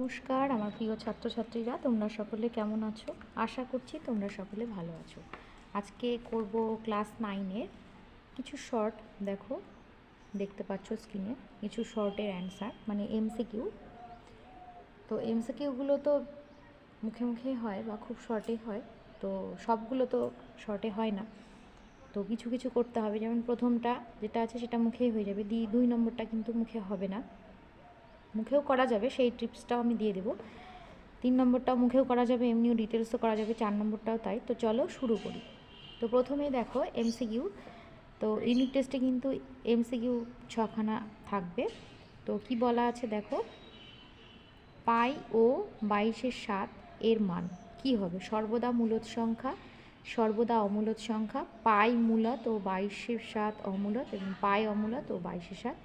নমস্কার, আমার প্রিয় ছাত্রছাত্রীরা, তোমরা সকলে কেমন আছো? আশা করছি তোমরা সকলে ভালো আছো। আজকে করব ক্লাস নাইনের কিছু শর্ট, দেখো, দেখতে পাচ্ছ স্ক্রিনে কিছু শর্টের অ্যান্সার মানে এমসিকিউ তো এমসিকিউগুলো তো মুখে মুখে হয় বা খুব শর্টে হয়, তো সবগুলো তো শর্টে হয় না। তো কিছু কিছু করতে হবে, যেমন প্রথমটা যেটা আছে সেটা মুখেই হয়ে যাবে। দুই নম্বরটা কিন্তু মুখে হবে না। মুখেও করা যাবে, সেই টিপসটাও আমি দিয়ে দেবো। তিন নম্বরটাও মুখেও করা যাবে, এমনিও ডিটেলসও করা যাবে, চার নম্বরটাও তাই। তো চলো শুরু করি। তো প্রথমে দেখো এমসিকিউ। তো ইউনিট টেস্টে কিন্তু এমসিকিউ ছখানা থাকবে। তো কি বলা আছে দেখো? পাই ও বাইশের সাত এর মান। কি হবে? সর্বদা মূলত সংখ্যা, সর্বদা অমূলত সংখ্যা, পাই মূলত ও বাইশের সাত অমূলত এবং পাই অমূলত ও বাইশের সাত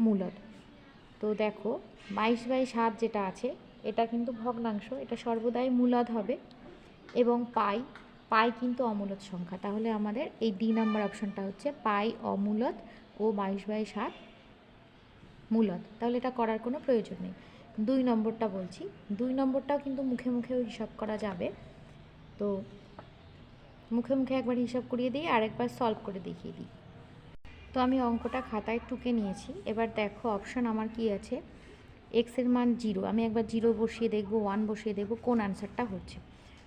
মূলত। তো দেখো, বাইশ বাই সাত যেটা আছে, এটা কিন্তু ভগ্নাংশ, এটা সর্বদাই মূলদ হবে এবং পাই পাই কিন্তু অমূলত সংখ্যা। তাহলে আমাদের এই ডি নাম্বার অপশনটা হচ্ছে পাই অমূলত ও বাইশ বাই সাত মূলত তাহলে এটা করার কোনো প্রয়োজন নেই। দুই নম্বরটা বলছি, দুই নম্বরটাও কিন্তু মুখে মুখেও হিসাব করা যাবে। তো মুখে মুখে একবার হিসাব করিয়ে দিই আর একবার সলভ করে দেখিয়ে দিই। তো আমি অঙ্কটা খাতায় টুকে নিয়েছি। এবার দেখো অপশন আমার কি আছে? এক্সের মান জিরো আমি একবার জিরো বসিয়ে দেখব ওয়ান বসিয়ে দেখব, কোন আনসারটা হচ্ছে?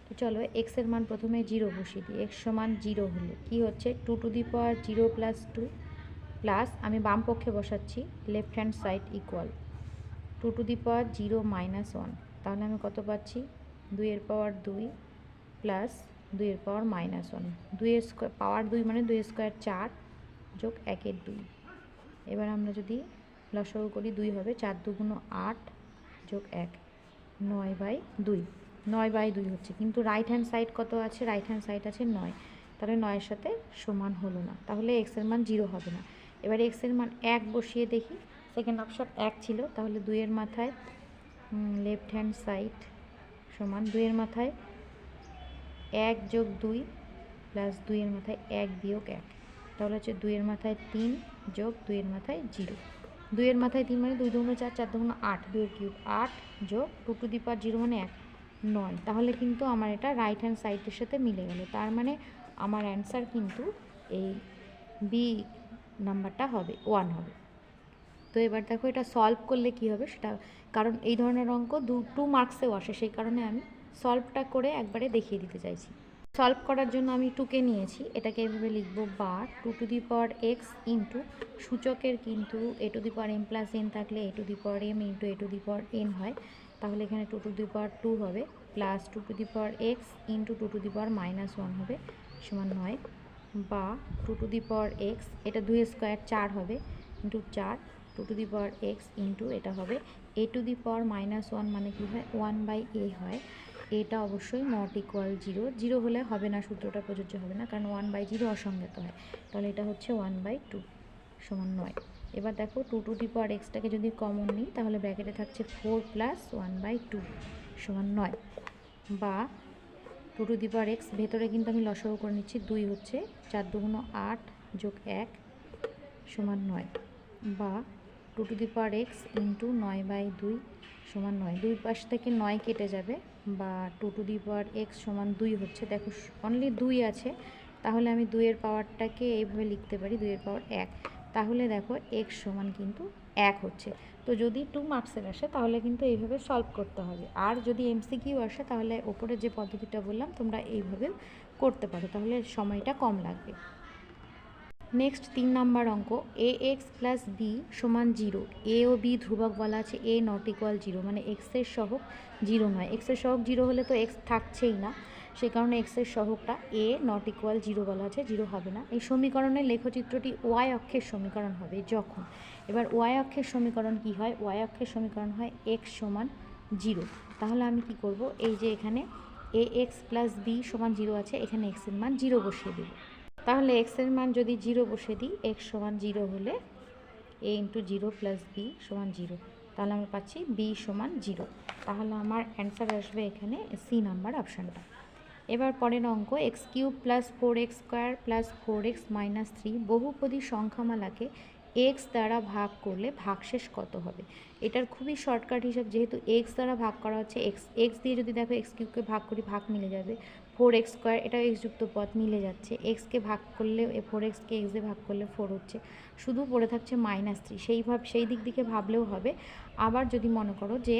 তো চলো এক্সের মান প্রথমে জিরো বসিয়ে দিই। এক্স সমান জিরো হলে কি হচ্ছে? Two two the power zero plus two plus আমি বাম পক্ষে বসাচ্ছি left hand side equal to two the power zero minus one তাহলে আমি কত পাচ্ছি? দুইয়ের পাওয়ার দুই প্লাস দুইয়ের পাওয়ার মাইনাস ওয়ান দুইয়ের স্কোয়ার পাওয়ার দুই মানে দুই স্কোয়ার চার। যোগ একের দুই। এবার আমরা যদি লসাগু করি দুই হবে, চার দুগুণ আট যোগ এক, নয় বাই দুই। নয় বাই দুই হচ্ছে, কিন্তু রাইট হ্যান্ড সাইড কত আছে? রাইট হ্যান্ড সাইড আছে নয়। তাহলে নয়ের সাথে সমান হলো না। তাহলে এক্সের মান জিরো হবে না। এবার এক্সের মান এক বসিয়ে দেখি। সেকেন্ড অপশন এক ছিল, তাহলে দুইয়ের মাথায় লেফট হ্যান্ড সাইড সমান দুইয়ের মাথায় এক যোগ দুই প্লাস দুইয়ের মাথায় এক বিয়োগ এক। তাহলে হচ্ছে দুইয়ের মাথায় তিন যোগ দুইয়ের মাথায় জিরো। দুইয়ের মাথায় তিন মানে দুই দুগুণ চার চার দুগুণ আট, দুইয়ের কিউব আট যোগ two to the power zero মানে এক, নয়। তাহলে কিন্তু আমার এটা রাইট হ্যান্ড সাইডের সাথে মিলে গেল। তার মানে আমার অ্যান্সার কিন্তু এই বি নাম্বারটা হবে ওয়ান হবে। তো এবার দেখো এটা সলভ করলে কি হবে সেটা, কারণ এই ধরনের অঙ্ক দু টু মার্কসেও আসে। সেই কারণে আমি সলভটা করে একবারে দেখিয়ে দিতে চাইছি। সলভ করার জন্য আমি টুকে নিয়েছি এটাকে এভাবে লিখব বা two to the power X into সূচকের কিন্তু A to the power M plus N থাকলে A to the power M into A to the power N হয় তাহলে এখানে two to the power two হবে plus two to the power X into two to the power minus one হবে সমান নয় বা two to the power X এটা দুই স্কোয়ার চার হবে ইন্টু চার two to the power X into এটা হবে A to the power minus one মানে কী হয় ওয়ান বাই এ হয় এটা অবশ্যই নট ইকুয়াল জিরো জিরো হলে হবে না, সূত্রটা প্রযোজ্য হবে না, কারণ ওয়ান বাই জিরো অসংজ্ঞাত হয়। তাহলে এটা হচ্ছে ওয়ান বাই টু সমান নয়। এবার দেখো টু টু দি পাওয়ার এক্সটাকে যদি কমন নিই, তাহলে ব্র্যাকেটে থাকছে four plus one by two সমান নয়। বা two to the power X ভেতরে কিন্তু আমি লসাগু করে নিচ্ছি দুই হচ্ছে চার দুগুণ আট যোগ এক সমান নয়। বা two to the power X into নয় বাই দুই সমান নয়। দুই পাশ থেকে নয় কেটে যাবে বা two to the power x সমান দুই হচ্ছে। দেখো অনলি দুই আছে। তাহলে আমি দুইয়ের পাওয়ারটাকে এইভাবে লিখতে পারি, দুইয়ের পাওয়ার এক। তাহলে দেখো, এক্স সমান কিন্তু এক হচ্ছে। তো যদি টু মার্কসের আসে, তাহলে কিন্তু এইভাবে সলভ করতে হবে। আর যদি এমসিকিউ আসে, তাহলে ওপরে যে পদ্ধতিটা বললাম, তোমরা এইভাবে করতে পারো। তাহলে সময়টা কম লাগবে। নেক্সট তিন নাম্বার অঙ্ক এ এক্স প্লাস বি সমান জিরো এ ও বি ধ্রুবক বলা আছে এ নট ইকুয়াল জিরো মানে এক্সের সহক জিরো নয়। এক্সের সহক জিরো হলে তো এক্স থাকছেই না সেই কারণে এক্সের সহকটা এ নট ইকুয়াল জিরো বলা আছে জিরো হবে না। এই সমীকরণের লেখচিত্রটি ওয়াই অক্ষের সমীকরণ হবে, যখন। এবার ওয়াই অক্ষের সমীকরণ কি হয়? ওয়াই অক্ষের সমীকরণ হয় এক্স সমান জিরো তাহলে আমি কি করব? এই যে এখানে এ এক্স প্লাস বি সমান জিরো আছে, এখানে এক্সের মান জিরো বসিয়ে দেবো। তাহলে এক্সের মান যদি জিরো বসে দিই এক্স সমান জিরো হলে a into zero plus b সমান জিরো। তাহলে আমি পাচ্ছি বি সমান জিরো। তাহলে আমার অ্যান্সার আসবে এখানে সি নাম্বার অপশানটা এবার পরের অঙ্ক x cube plus four x square plus four x minus three বহুপদী সংখ্যামালাকে এক্স দ্বারা ভাগ করলে ভাগশেষ কত হবে? এটার খুবই শর্টকাট হিসাব, যেহেতু এক্স দ্বারা ভাগ করা হচ্ছে এক্স এক্স দিয়ে যদি দেখো এক্স কিউবকে ভাগ করি, ভাগ মিলে যাবে। ফোর এক্স স্কোয়ার এটাও এক্স যুক্ত পথ মিলে যাচ্ছে। এক্সকে ভাগ করলে ফোর এক্সকে এক্স দিয়ে ভাগ করলে ফোর হচ্ছে। শুধু পড়ে থাকছে মাইনাস থ্রি সেই ভাব সেই দিক দিকে ভাবলেও হবে। আবার যদি মনে করো যে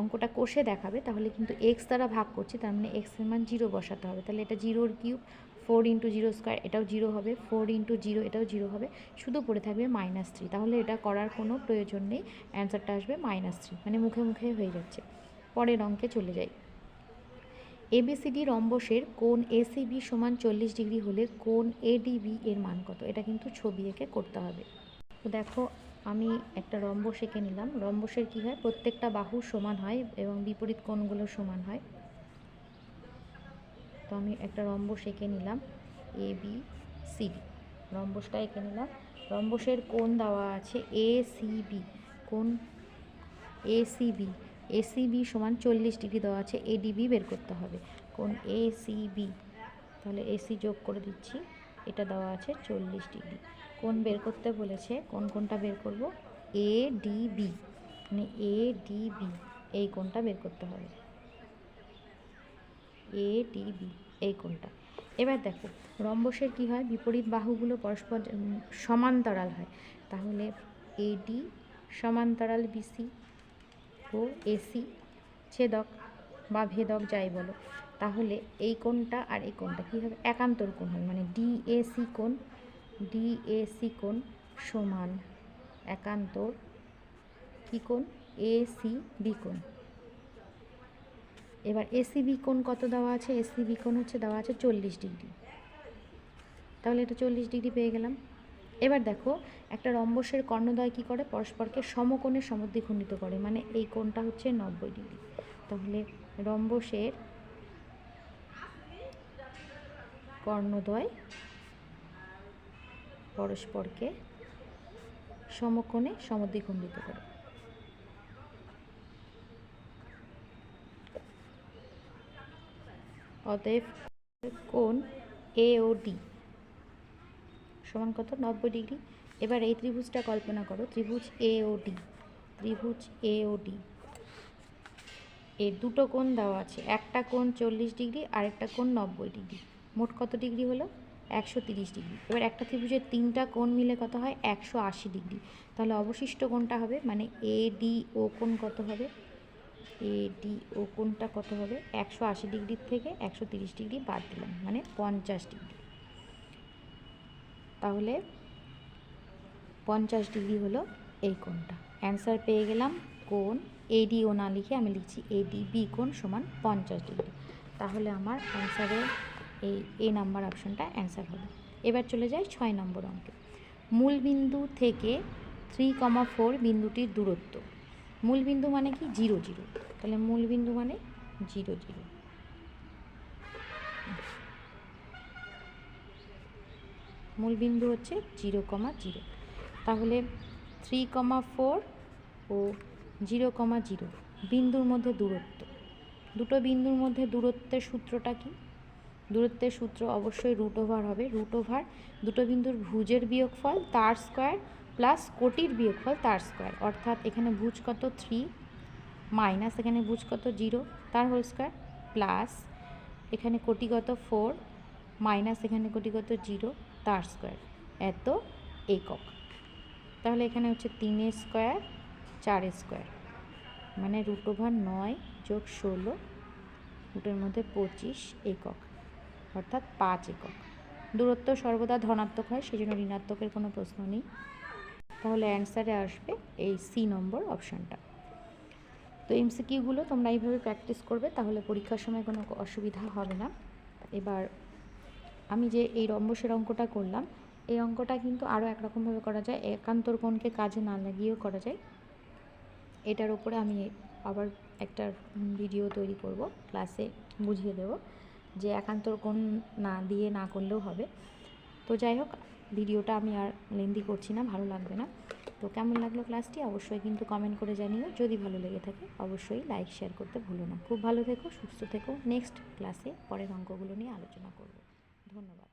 অঙ্কটা কষে দেখাবে, তাহলে কিন্তু এক্স দ্বারা ভাগ করছি, তার মানে এক্সের মান জিরো বসাতে হবে। তাহলে এটা জিরোর cube four into zero square এটাও জিরো হবে। ফোর ইন্টু জিরো এটাও জিরো হবে। শুধু পড়ে থাকবে মাইনাস থ্রি তাহলে এটা করার কোনো প্রয়োজন নেই। অ্যান্সারটা আসবে মাইনাস থ্রি মানে মুখে মুখে হয়ে যাচ্ছে। পরের অঙ্কে চলে যাই। এবিসিডি রম্বসের কোন এসিবি সমান চল্লিশ ডিগ্রি হলে কোন এডিবি এর মান কত? এটা কিন্তু ছবি এঁকে করতে হবে। তো দেখো, আমি একটা রম্বস এঁকে নিলাম। রম্বসের কী হয়? প্রত্যেকটা বাহু সমান হয় এবং বিপরীত কোণগুলো সমান হয়। তো আমি একটা রম্বস এঁকে নিলাম এ বি সি ডি রম্বসটা এঁকে নিলাম। রম্বসের কোণ দেওয়া আছে এ সি বি কোণ এ সি বি এসিবি সমান চল্লিশ ডিগ্রি দেওয়া আছে এডিবি বের করতে হবে। কোন এসিবি তাহলে এসি যোগ করে দিচ্ছি, এটা দেওয়া আছে চল্লিশ ডিগ্রি। কোন বের করতে বলেছে? কোন কোনটা বের করব? এ ডিবি মানে এ ডিবি এই কোনটা বের করতে হবে। এ ডিবি এই কোনটা। এবার দেখো, রম্বসের কি হয়? বিপরীত বাহুগুলো পরস্পর সমান্তরাল হয়। তাহলে এডি সমান্তরাল বিসি ও, এসি, ছেদক বা ভেদক যাই বলো, তাহলে এই কোণটা আর এই কোণটা কী হবে? একান্তর কোণ হবে মানে ডিএসি কোণ ডিএসি কোণ সমান একান্তর কী কোণ? এসি বি কোণ। এবার এসি বি কোণ কত দেওয়া আছে? এসি বি কোণ হচ্ছে দেওয়া আছে চল্লিশ ডিগ্রি। তাহলে এটা চল্লিশ ডিগ্রি পেয়ে গেলাম। এবার দেখো, একটা রম্বসের কর্ণদ্বয় কী করে? পরস্পরকে সমকোণে সমদ্বিখণ্ডিত করে মানে এই কোণটা হচ্ছে নব্বই ডিগ্রি। তাহলে রম্বসের কর্ণদ্বয় পরস্পরকে সমকোণে সমদ্বিখণ্ডিত করে। অতএব কোণ এ ও ডি সমান কত? নব্বই ডিগ্রি। এবার এই ত্রিভুজটা কল্পনা করো, ত্রিভুজ এ ও ডি ত্রিভুজ এ ও ডি এর দুটো কোণ দেওয়া আছে, একটা কোণ চল্লিশ ডিগ্রি আর একটা কোণ নব্বই ডিগ্রি। মোট কত ডিগ্রি হলো? একশো তিরিশ ডিগ্রি। এবার একটা ত্রিভুজের তিনটা কোণ মিলে কত হয়? একশো আশি ডিগ্রি। তাহলে অবশিষ্ট কোণটা হবে মানে এ ডি ও কোণ কত হবে? এ ডি ও কোণটা কত হবে? একশো আশি ডিগ্রির থেকে একশো তিরিশ ডিগ্রি বাদ দিলাম মানে পঞ্চাশ ডিগ্রি। তাহলে পঞ্চাশ ডিগ্রি হলো এই কোণটা। অ্যান্সার পেয়ে গেলাম কোণ ও না লিখে আমি লিখছি এডি বি কোণ সমান পঞ্চাশ ডিগ্রি। তাহলে আমার অ্যান্সারে এই এ নাম্বার অপশনটা অ্যান্সার হবে। এবার চলে যাই ছয় নম্বর অঙ্কে। মূল বিন্দু থেকে থ্রি কমা ফোর বিন্দুটির দূরত্ব। মূল বিন্দু মানে কি? জিরো জিরো তাহলে মূল বিন্দু মানে জিরো জিরো মূল বিন্দু হচ্ছে জিরো কমা জিরো। তাহলে থ্রি কমা ফোর ও জিরো কমা জিরো বিন্দুর মধ্যে দূরত্ব। দুটো বিন্দুর মধ্যে দূরত্বের সূত্রটা কি? দূরত্বের সূত্র অবশ্যই রুট ওভার হবে। রুট ওভার দুটো বিন্দুর ভুজের বিয়োগফল তার স্কোয়ার প্লাস কোটির বিয়োগফল তার স্কোয়ার অর্থাৎ এখানে ভুজ কত? থ্রি মাইনাস এখানে ভুজ কত? জিরো তার হোল স্কোয়ার প্লাস এখানে কোটিগত ফোর মাইনাস এখানে কোটিগত জিরো তার স্কোয়ার, এত একক। তাহলে এখানে হচ্ছে তিনের স্কোয়ার, চারের স্কোয়ার। মানে রুট ওভার নয় যোগ ষোলো, রুটের মধ্যে পঁচিশ একক, অর্থাৎ পাঁচ একক। দূরত্ব সর্বদা ধনাত্মক হয় সেই জন্য ঋণাত্মকের কোনো প্রশ্ন নেই। তাহলে অ্যান্সারে আসবে এই সি নম্বর অপশানটা তো এমসিকিউগুলো তোমরা এইভাবে প্র্যাকটিস করবে, তাহলে পরীক্ষার সময় কোনো অসুবিধা হবে না। এবার আমি যে এই রম্বসের অঙ্কটা করলাম, এই অঙ্কটা কিন্তু আরও একরকমভাবে করা যায় একান্তর কোণকে কাজে না লাগিয়েও করা যায়। এটার উপরে আমি আবার একটা ভিডিও তৈরি করব, ক্লাসে বুঝিয়ে দেব যে একান্তর কোণ না দিয়ে না করলেও হবে। তো যাই হোক, ভিডিওটা আমি আর লেন্দি করছি না, ভালো লাগবে না। তো কেমন লাগল ক্লাসটি? অবশ্যই কিন্তু কমেন্ট করে জানিও। যদি ভালো লেগে থাকে, অবশ্যই লাইক, শেয়ার করতে ভুলো না। খুব ভালো থেকো, সুস্থ থেকো। নেক্সট ক্লাসে পরের অঙ্কগুলো নিয়ে আলোচনা করব। ধন্যবাদ